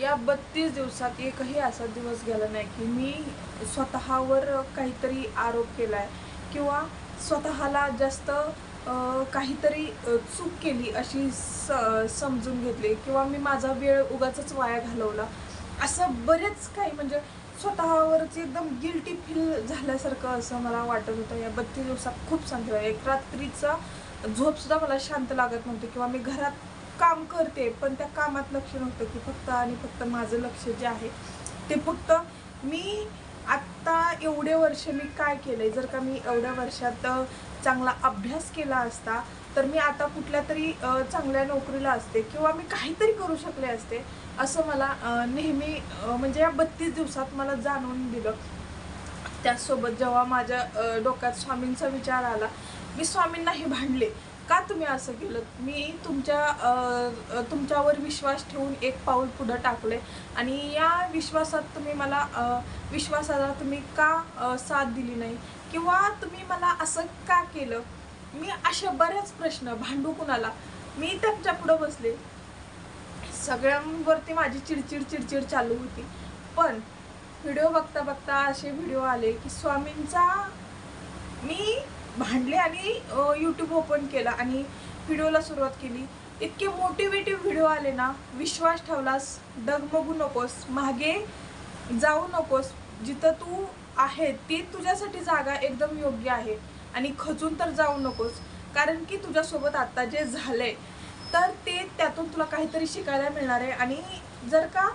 या बत्तीस दिवसात एकही असा दिवस गेला नाही की मी स्वतःवर काहीतरी आरोप केला आहे किंवा स्वतःला जास्त काहीतरी चूक केली अशी स समजून घेतली किंवा मी माझा वेळ उगाच वाया घालवला. असं बरेच काही म्हणजे स्वतःवरच एकदम गिल्टी फील झाल्यासारखं असं मला वाटत होतं. या बत्तीस दिवसात खूप शांत एक रात्रीचा झोपसुद्धा मला शांत लागत नव्हती किंवा मी घरात काम करते पण त्या कामात लक्ष नव्हतं की फक्त आणि फक्त माझं लक्ष जे आहे ते फक्त मी आत्ता एवढे वर्ष मी काय केलं आहे जर का मी एवढ्या वर्षात चांगला अभ्यास केला असता तर मी आता कुठल्या तरी चांगल्या नोकरीला असते किंवा मी काहीतरी करू शकले असते असं मला नेहमी म्हणजे या बत्तीस दिवसात मला जाणवून दिलं. त्याचसोबत जेव्हा माझ्या डोक्यात स्वामींचा विचार आला मी स्वामींनाही भांडले. का तुम्ही असं केलं? मी तुमच्या तुमच्यावर विश्वास ठेवून एक पाऊल पुढं टाकले आणि या विश्वासात तुम्ही मला विश्वासाला तुम्ही का साथ दिली नाही? किंवा तुम्ही मला असं का केलं? मी अशा बऱ्याच प्रश्न भांडू कुणाला? मी त्यांच्या पुढं बसले. सगळ्यांवरती माझी चिडचिड चिडचिड चालू होती. पण व्हिडिओ बघता बघता असे व्हिडिओ आले की स्वामींचा मी भांडले आणि यूट्यूब ओपन केला आणि व्हिडिओला सुरुवात केली. इतके मोटिवेटिव्ह व्हिडिओ आले ना विश्वास ठेवलास डगमगू नकोस मागे जाऊ नकोस जिथं तू आहे ती तुझ्यासाठी जागा एकदम योग्य आहे आणि खचून तर जाऊ नकोस. कारण की तुझ्यासोबत आत्ता जे झालंय तर ते त्यातून तुला काहीतरी शिकायला मिळणार आहे. आणि जर का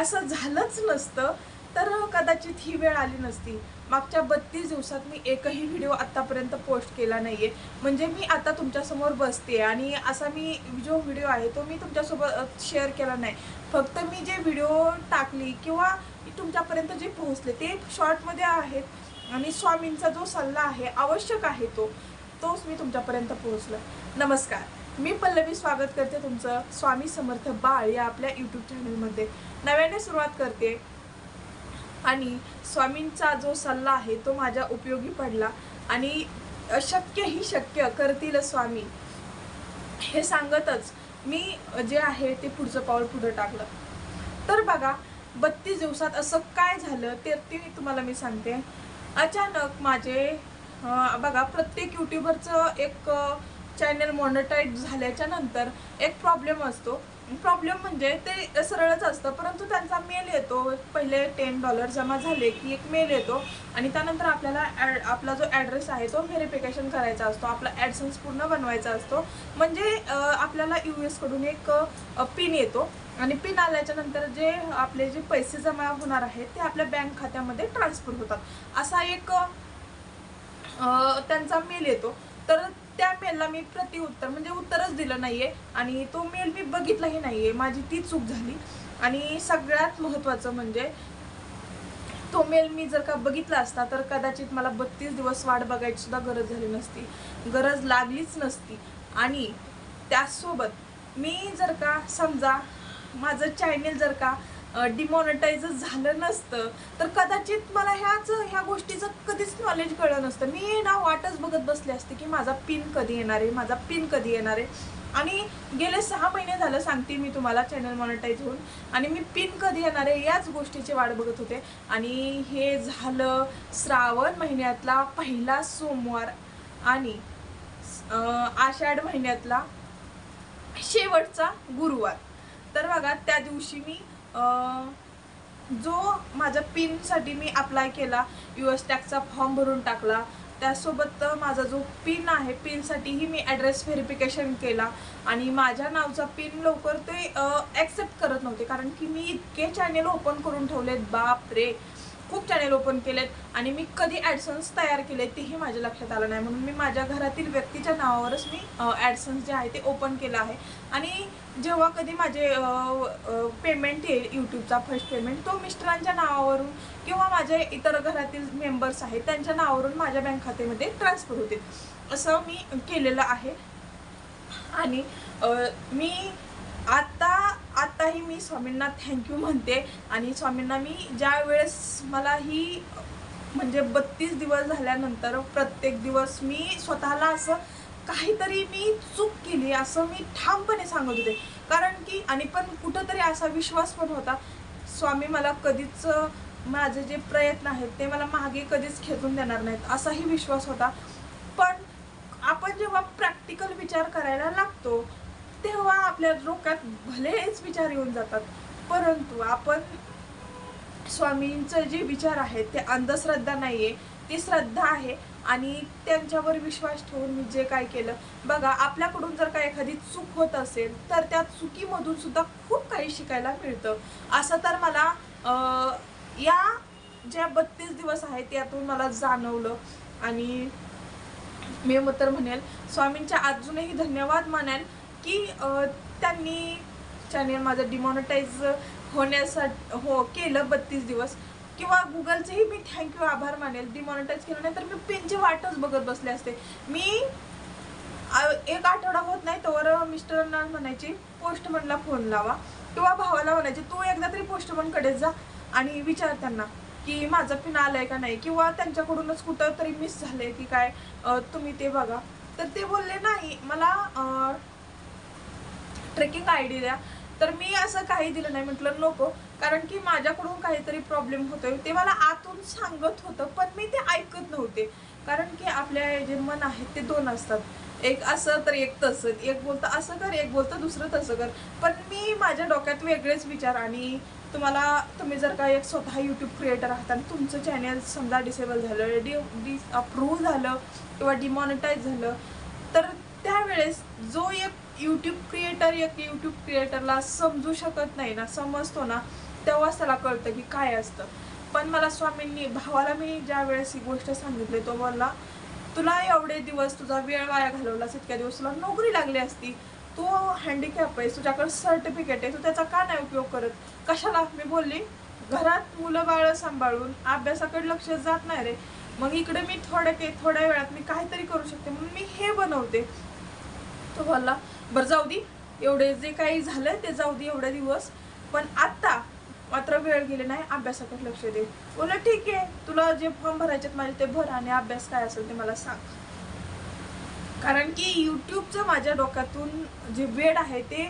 असं झालंच नसतं तर कदाचित ही वेळ आली नसती. मागच्या बत्तीस दिवसात मी एकही व्हिडिओ आत्तापर्यंत पोस्ट केला नाही आहे म्हणजे मी आता तुमच्यासमोर बसते आणि असा मी जो व्हिडिओ आहे तो मी तुमच्यासोबत शेअर केला नाही. फक्त मी जे व्हिडिओ टाकली किंवा तुमच्यापर्यंत जे पोहोचले ते शॉर्टमध्ये आहेत आणि स्वामींचा जो सल्ला आहे आवश्यक आहे तो तोच मी तुमच्यापर्यंत पोहोचला नमस्कार. मी पल्लवी स्वागत करते तुमचं स्वामी समर्थ बाळ या आपल्या यूट्यूब चॅनलमध्ये नव्याने सुरुवात करते. आणि स्वामींचा जो सल्ला आहे तो माझ्या उपयोगी पडला. आणि अशक्य ही शक्य करतील स्वामी. हे सांगतच मी जे आहे ते पुढचं पाऊल पुढं टाकलं. तर बघा बत्तीस दिवसात असं काय झालं ते ते तुम्हाला मी सांगते. अचानक माझे बघा प्रत्येक युट्यूबरचं एक चॅनल मॉनिटाईज झाल्याच्यानंतर एक प्रॉब्लेम असतो. प्रॉब्लेम म्हणजे ते सरळच असतं. परंतु त्यांचा मेल येतो. पहिले टेन डॉलर जमा झाले की एक मेल येतो आणि त्यानंतर आपल्याला ॲड आपला जो ॲड्रेस आहे तो व्हेरिफिकेशन करायचा असतो. आपला ॲडसन्स पूर्ण बनवायचा असतो. म्हणजे आपल्याला यू एसकडून एक पिन येतो आणि पिन आल्याच्यानंतर जे आपले जे पैसे जमा होणार आहेत ते आपल्या बँक खात्यामध्ये ट्रान्सफर होतात. असा एक त्यांचा मेल येतो. तर त्या मेलला मी प्रतिउत्तर म्हणजे उत्तरच दिलं नाहीये आणि तो मेल मी बघितलाही नाहीये. माझी ती चूक झाली. आणि सगळ्यात महत्त्वाचं म्हणजे तो मेल मी जर का बघितला असता तर कदाचित मला बत्तीस दिवस वाट बघायची सुद्धा गरज झाली नसती. गरज लागलीच नसती. आणि त्याचसोबत मी जर का समजा माझं चॅनेल जर का डिमॉनिटाईज झालं नसतं. तर कदाचित मला ह्याच ह्या गोष्टीचं कधीच नॉलेज कळलं नसतं. मी ना वाटच बघत बसले असते की माझा पिन कधी येणार आहे माझा पिन कधी येणार आहे. आणि गेले सहा महिने झालं सांगते मी तुम्हाला चॅनल मॉनिटाईज होऊन. आणि मी पिन कधी येणार आहे याच गोष्टीची वाट बघत होते. आणि हे झालं श्रावण महिन्यातला पहिला सोमवार. आणि आषाढ महिन्यातला शेवटचा गुरुवार. तर बघा त्या दिवशी मी जो माझ्या पिनसाठी मी अप्लाय केला यू एस टॅक्सचा फॉर्म भरून टाकला त्यासोबत माझा जो पिन आहे पिनसाठीही मी ॲड्रेस व्हेरिफिकेशन केला आणि माझ्या नावचा पिन लवकर ते ॲक्सेप्ट करत नव्हते. कारण की मी इतके चॅनेल ओपन करून ठेवलेत बाप रे! खूप चॅनेल ओपन केलेत आणि मी कधी ॲडसन्स तयार केले तेही माझ्या लक्षात आलं नाही. म्हणून मी माझ्या घरातील व्यक्तीच्या नावावरच मी ॲडसन्स जे आहे ते ओपन केलं आहे. आणि जेव्हा कधी माझे पेमेंट येईल यूट्यूबचा फर्स्ट पेमेंट तो मिस्टरांच्या नावावरून किंवा माझ्या इतर घरातील मेंबर्स आहेत त्यांच्या नावावरून माझ्या बँक खात्यामध्ये ट्रान्सफर होतील असं मी केलेलं आहे. आणि मी आता आत्ताही मी स्वामींना थँक्यू म्हणते. आणि स्वामींना मी ज्या वेळेस मला ही म्हणजे बत्तीस दिवस झाल्यानंतर प्रत्येक दिवस मी स्वतःला असं काहीतरी मी चूक केली असं मी ठामपणे सांगत होते. कारण की आणि पण कुठंतरी असा विश्वास पण होता. स्वामी मला कधीच माझे जे प्रयत्न आहेत ते मला मागे कधीच खेचून देणार नाहीत असाही विश्वास होता. पण आपण जेव्हा प्रॅक्टिकल विचार करायला लागतो तेव्हा आपल्या डोक्यात भलेच विचार येऊन जातात. परंतु आपण स्वामींचं जे विचार आहेत ते अंधश्रद्धा नाही आहे ती श्रद्धा आहे आणि त्यांच्यावर विश्वास ठेवून मी जे काय केलं बघा आपल्याकडून जर का एखादी चूक होत असेल तर त्या चुकीमधून सुद्धा खूप काही शिकायला मिळतं. असं तर मला या ज्या बत्तीस दिवस आहेत त्यातून मला जाणवलं आणि मी मग तर म्हणेल स्वामींच्या अजूनही धन्यवाद मानेल की त्यांनी चॅनेल माझं डिमॉनिटाईज होण्यासाठी हो केलं बत्तीस दिवस. किंवा गुगलचेही मी थँक्यू आभार मानेल. डिमॉनिटाईज केलं नाही तर मी पेनची वाटच बघत बसले असते. मी एक आठवडा होत नाही तोवर मिस्टरांना म्हणायची पोस्टमनला फोन लावा. किंवा भावाला म्हणायची तू एकदा तरी पोस्टमनकडे जा आणि विचार त्यांना की माझं पिन आहे का नाही. किंवा त्यांच्याकडूनच कुठं तरी मिस झालं आहे की काय तुम्ही ते बघा. तर ते बोलले नाही मला ट्रेकिंग आय डी द्या. तर मी असं काही दिलं नाही म्हटलं नको. कारण की माझ्याकडून काहीतरी प्रॉब्लेम होतोय. ते मला आतून सांगत होतं पण मी ते ऐकत नव्हते. कारण की आपल्या जे मन आहेत ते दोन असतात. एक असं तर एक तसं. एक बोलतं असं कर एक बोलतं दुसरं तसं कर. पण मी माझ्या डोक्यात वेगळेच विचार आणि तुम्हाला तुम्ही जर का एक स्वतः यूट्यूब क्रिएटर आहात आणि तुमचं चॅनल समजा डिसेबल झालं डि डिस अप्रूव्ह झालं किंवा डिमॉनिटाईज झालं तर त्यावेळेस जो एक यूट्यूब क्रिएटर एक यूट्यूब क्रिएटरला समजू शकत नाही ना समजतो ना तेव्हाच त्याला कळतं की काय असतं. पण मला स्वामींनी भावाला मी ज्या वेळेस ही गोष्ट सांगितली तो बोलला तुला एवढे दिवस तुझा वेळ वाया घालवलास इतक्या दिवस तुला नोकरी लागली असती. तू हँडिकॅप आहेस तुझ्याकडे सर्टिफिकेट आहे तू त्याचा का नाही उपयोग करत? कशाला? मी बोलली घरात मुलं बाळ सांभाळून अभ्यासाकडे लक्ष जात नाही रे. मग इकडे मी थोड्या के थोड्या वेळात मी काहीतरी करू शकते. म्हणून मी हे बनवते. तो बोलला बरं जाऊ दे. एवढे जे काही झालं ते जाऊ दे एवढे दिवस. पण आत्ता मात्र वेळ गेले नाही अभ्यासाकडे लक्ष दे. उलट ठीक आहे. तुला जे फॉर्म भरायचे माझे ते भर आणि अभ्यास काय असेल ते मला सांग. कारण की यूट्यूबचं माझ्या डोक्यातून जे वेड आहे ते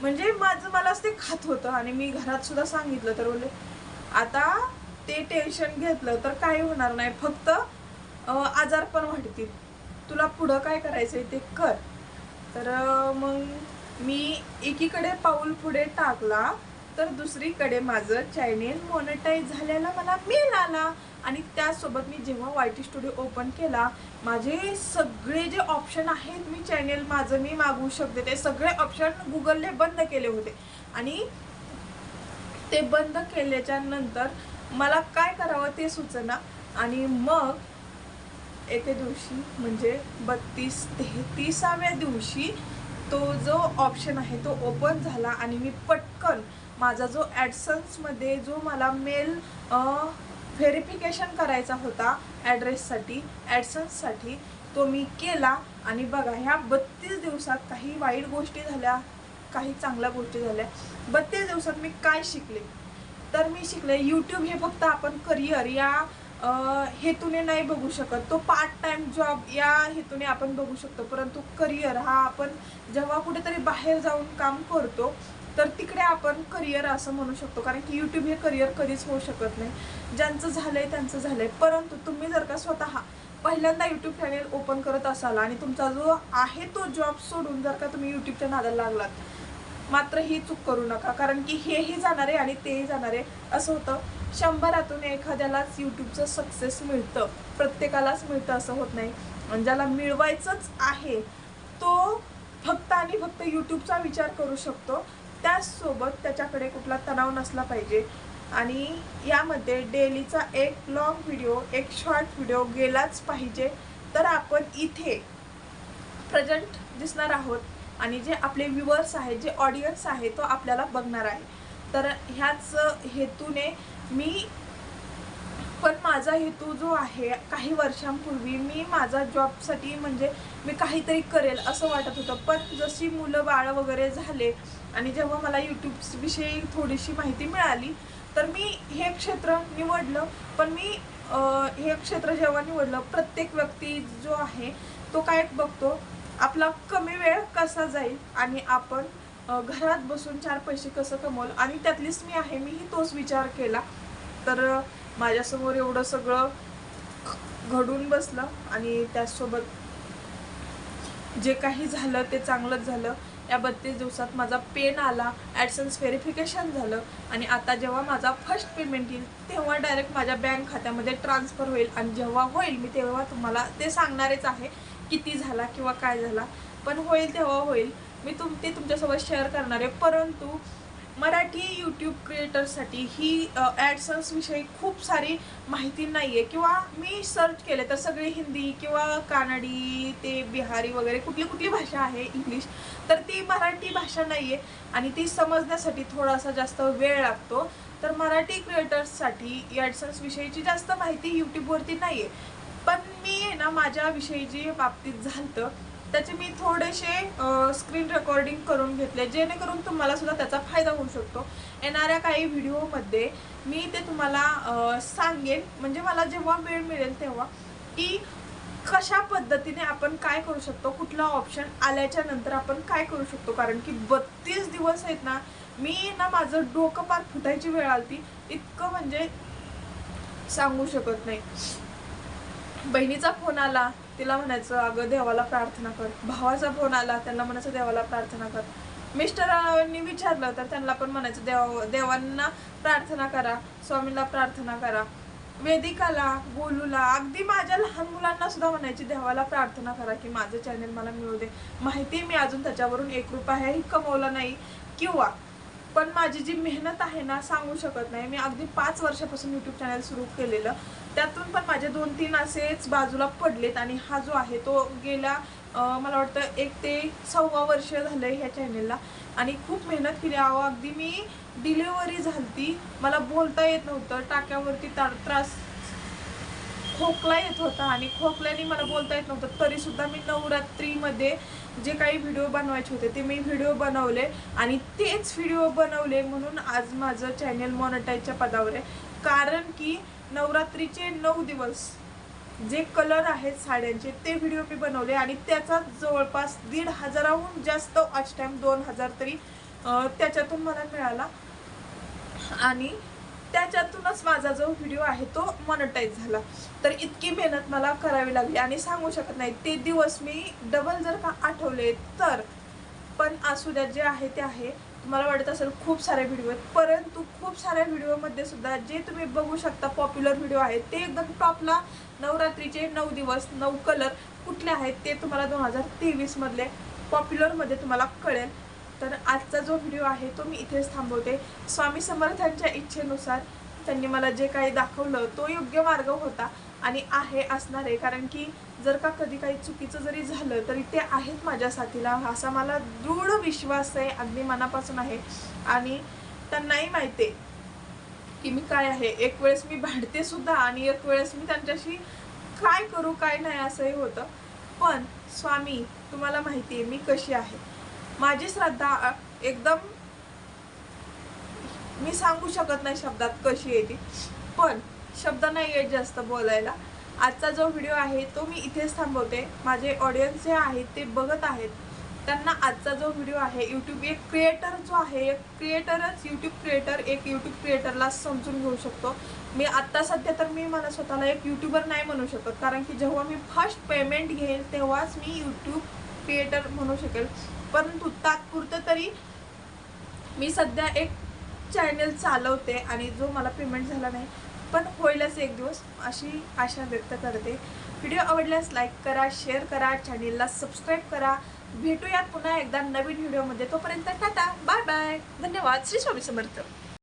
म्हणजे माझं मला ते खात होतं आणि मी घरात सुद्धा सांगितलं तर बोलले आता ते टेन्शन घेतलं तर काही होणार नाही. फक्त आजार पण वाढतील. तुला पुढं काय करायचं आहे ते कर. तर मग मी एकीकडे पाऊल पुढे टाकला तर दुसरीकडे माझं चॅनेल मॉनिटाईज झालेला मला मेल आला आणि त्यासोबत मी जेव्हा वाय टी स्टुडिओ ओपन केला माझे सगळे जे ऑप्शन आहेत मी चॅनेल माझं मी मागवू शकते. ते सगळे ऑप्शन गुगलने बंद केले होते. आणि ते बंद केल्याच्यानंतर मला काय करावं ते सुचना. आणि मग एके दिवशी म्हणजे बत्तीस तेहतीसाव्या दिवशी तो जो ऑप्शन आहे तो ओपन झाला आणि मी पटकन माझा जो ॲडसन्समध्ये जो मला मेल व्हेरिफिकेशन करायचा होता ॲड्रेससाठी ॲडसन्ससाठी तो मी केला आणि बघा ह्या बत्तीस दिवसात काही वाईट गोष्टी झाल्या काही चांगल्या गोष्टी झाल्या. बत्तीस दिवसात मी काय शिकले? तर मी शिकले यूट्यूब हे फक्त आपण करिअर या हेतूने नाही बघू शकत. तो पार्ट टाइम जॉब या हेतूने आपण बघू शकतो. परंतु करिअर हा आपण जेव्हा कुठेतरी बाहेर जाऊन काम करतो तर तिकडे आपण करिअर असं म्हणू शकतो. कारण की यूट्यूब हे करिअर कधीच होऊ शकत नाही. ज्यांचं झालंय त्यांचं झालंय. परंतु तुम्ही जर का स्वतः पहिल्यांदा यूट्यूब चॅनेल ओपन करत असाल आणि तुमचा जो आहे तो जॉब सोडून जर का तुम्ही यूट्यूबच्या नादाला लागलात मात्र ही चूक करू नका. कारण की हेही जाणार आहे आणि तेही जाणार आहे असं होतं. शंभरातून एखाद्यालाच यूट्यूबचं सक्सेस मिळतं. प्रत्येकालाच मिळतं असं होत नाही. आणि ज्याला मिळवायचंच आहे तो फक्त आणि फक्त यूट्यूबचा विचार करू शकतो. त्याचसोबत त्याच्याकडे कुठला तणाव नसला पाहिजे. आणि यामध्ये डेलीचा एक लॉंग व्हिडिओ एक शॉर्ट व्हिडिओ गेलाच पाहिजे. तर आपण इथे प्रेझेंट दिसणार आहोत. आणि जे आपले व्ह्युअर्स आहेत जे ऑडियन्स आहे तो आपल्याला बघणार आहे. तर ह्याच हेतूने मी पण माझा हेतू जो आहे काही वर्षांपूर्वी मी माझा जॉबसाठी म्हणजे मी काहीतरी करेल असं वाटत होतं. पण जशी मुलं बाळं वगैरे झाले आणि जेव्हा मला यूट्यूबविषयी थोडीशी माहिती मिळाली तर मी हे क्षेत्र निवडलं. पण मी हे क्षेत्र जेव्हा निवडलं प्रत्येक व्यक्ती जो आहे तो काय बघतो आपला कमी वेळ कसा जाईल आणि आपण घरात बसून चार पैसे कसं कमवलं? आणि त्यातलीच मी आहे मीही तोच विचार केला. तर माझ्यासमोर एवढं सगळं घडून बसलं आणि त्याचसोबत जे काही झालं ते चांगलंच झालं. या बत्तीस दिवसात माझा पेन आला ॲडसन्स व्हेरिफिकेशन झालं आणि आता जेव्हा माझा फर्स्ट पेमेंट येईल तेव्हा डायरेक्ट माझ्या बँक खात्यामध्ये ट्रान्सफर होईल. आणि जेव्हा होईल मी तेव्हा तुम्हाला ते सांगणारच आहे किती झाला किंवा काय झाला. पण होईल तेव्हा होईल. मी तुम ते तुमच्यासोबत शेअर करणार आहे. परंतु मराठी यूट्यूब क्रिएटरसाठी ही ॲडसन्सविषयी खूप सारी माहिती नाही आहे किंवा मी सर्च केले तर सगळे हिंदी किंवा कानडी ते बिहारी वगैरे कुठली कुठली भाषा आहे इंग्लिश तर ती मराठी भाषा नाही आहे आणि ती समजण्यासाठी थोडासा जास्त वेळ लागतो. तर मराठी क्रिएटर्ससाठी ॲडसन्सविषयीची जास्त माहिती यूट्यूबवरती नाही आहे पण मी आहे ना माझ्या विषयी जी बाबतीत झालं त्याचे मी थोडेसे स्क्रीन रेकॉर्डिंग करून घेतले जेणेकरून तुम्हाला सुद्धा त्याचा फायदा होऊ शकतो. येणाऱ्या काही व्हिडिओमध्ये मी ते तुम्हाला सांगेन. म्हणजे मला जेव्हा वेळ मिळेल तेव्हा की कशा पद्धतीने आपण काय करू शकतो कुठला ऑप्शन आल्याच्यानंतर आपण काय करू शकतो. कारण की बत्तीस दिवस आहेत ना मी ना माझं डोकं पार फुटायची वेळ आलती. इतकं म्हणजे सांगू शकत नाही. बहिणीचा फोन आला तिला म्हणायचं अगं देवाला प्रार्थना कर. भावाचा फोन आला त्यांना म्हणायचं देवाला प्रार्थना कर. मिस्टरांनी विचारलं तर त्यांना पण म्हणायचं देवा देवांना प्रार्थना करा स्वामींना प्रार्थना करा. वेदिकाला गोलूला अगदी माझ्या लहान मुलांना सुद्धा म्हणायची देवाला प्रार्थना करा की माझं चॅनल मला मिळू दे. माहिती मी अजून त्याच्यावरून एक रुपयाही कमवला नाही. किंवा पण माझी जी मेहनत आहे ना सांगू शकत नाही. मी अगदी पाच वर्षापासून यूट्यूब चॅनल सुरू केलेलं. त्यातून पण माझे दोन तीन असेच बाजूला पडलेत आणि हा जो आहे तो गेला मला वाटतं एक ते सव्वा वर्ष झालं ह्या चॅनेलला आणि खूप मेहनत केली. अहो अगदी मी डिलेवरी झालती. मला बोलता येत नव्हतं. टाक्यावरती ता- त्रास खोकला येत होता आणि खोकल्याने मला बोलता येत नव्हतं. तरीसुद्धा मी नवरात्रीमध्ये जे काही व्हिडिओ बनवायचे होते ते मी व्हिडिओ बनवले आणि तेच व्हिडिओ बनवले म्हणून आज माझं चॅनेल मॉनिटाईजच्या पदावर आहे. कारण की नवरात्रीचे नऊ दिवस जे कलर आहेत साड्यांचे ते व्हिडिओ मी बनवले आणि त्याचा जवळपास दीड हजाराहून जास्त आज टाईम दोन हजार तरी त्याच्यातून मला मिळाला. आणि त्याच्यातूनच माझा जो व्हिडिओ आहे तो मॉनिटाईज झाला. तर इतकी मेहनत मला करावी लागली आणि सांगू शकत नाही ते दिवस मी डबल जर का आठवले तर पण असू द्या जे आहे ते आहे. तुम्हाला वाटत असेल खूप सारे व्हिडिओ आहेत परंतु खूप साऱ्या व्हिडिओमध्ये सुद्धा जे तुम्ही बघू शकता पॉप्युलर व्हिडिओ आहेत ते एकदम टॉपला नवरात्रीचे नऊ दिवस नऊ कलर कुठले आहेत ते तुम्हाला दोन हजार तेवीसमधले पॉप्युलरमध्ये तुम्हाला कळेल. तर आजचा जो व्हिडिओ आहे तो मी इथेच थांबवते. स्वामी समर्थांच्या इच्छेनुसार त्यांनी मला जे काही दाखवलं तो योग्य मार्ग होता आणि आहे असणार. आहे कारण की जर का कधी काही चुकीचं जरी झालं तरी ते आहेत माझ्या साथीला. असा मला दृढ विश्वास आहे अगदी मनापासून आहे. आणि त्यांनाही माहिती आहे की मी काय आहे. एक वेळेस मी भांडते सुद्धा आणि एक वेळेस मी त्यांच्याशी काय करू काय नाही असंही होतं. पण स्वामी तुम्हाला माहिती आहे मी कशी आहे. माझी श्रद्धा एकदम मी सांगू शकत नाही शब्दात कशी आहे ती. पण शब्द नाही आहेत जास्त बोलायला. आजचा जो व्हिडिओ आहे तो मी इथेच थांबवते. माझे ऑडियन्स जे आहेत ते बघत आहेत. त्यांना आजचा जो व्हिडिओ आहे यूट्यूब एक क्रिएटर जो आहे एक क्रिएटरच यूट्यूब क्रिएटर एक यूट्यूब क्रिएटरला समजून घेऊ शकतो. मी आत्ता सध्या तर मी मला स्वतःला एक यूट्यूबर नाही म्हणू शकत. कारण की जेव्हा मी फर्स्ट पेमेंट घेईल तेव्हाच मी यूट्यूब क्रिएटर म्हणू शकेल. परंतु तात्पुरतं तरी मी सध्या एक चॅनल चालवते आणि जो मला पेमेंट झाला नाही पण होईलच एक दिवस अशी आशा व्यक्त करते. व्हिडिओ आवडल्यास लाईक करा शेअर करा चॅनेलला सबस्क्राईब करा. भेटूयात पुन्हा एकदा नवीन व्हिडिओमध्ये. तोपर्यंत टाटा बाय बाय धन्यवाद. श्री स्वामी समर्थ.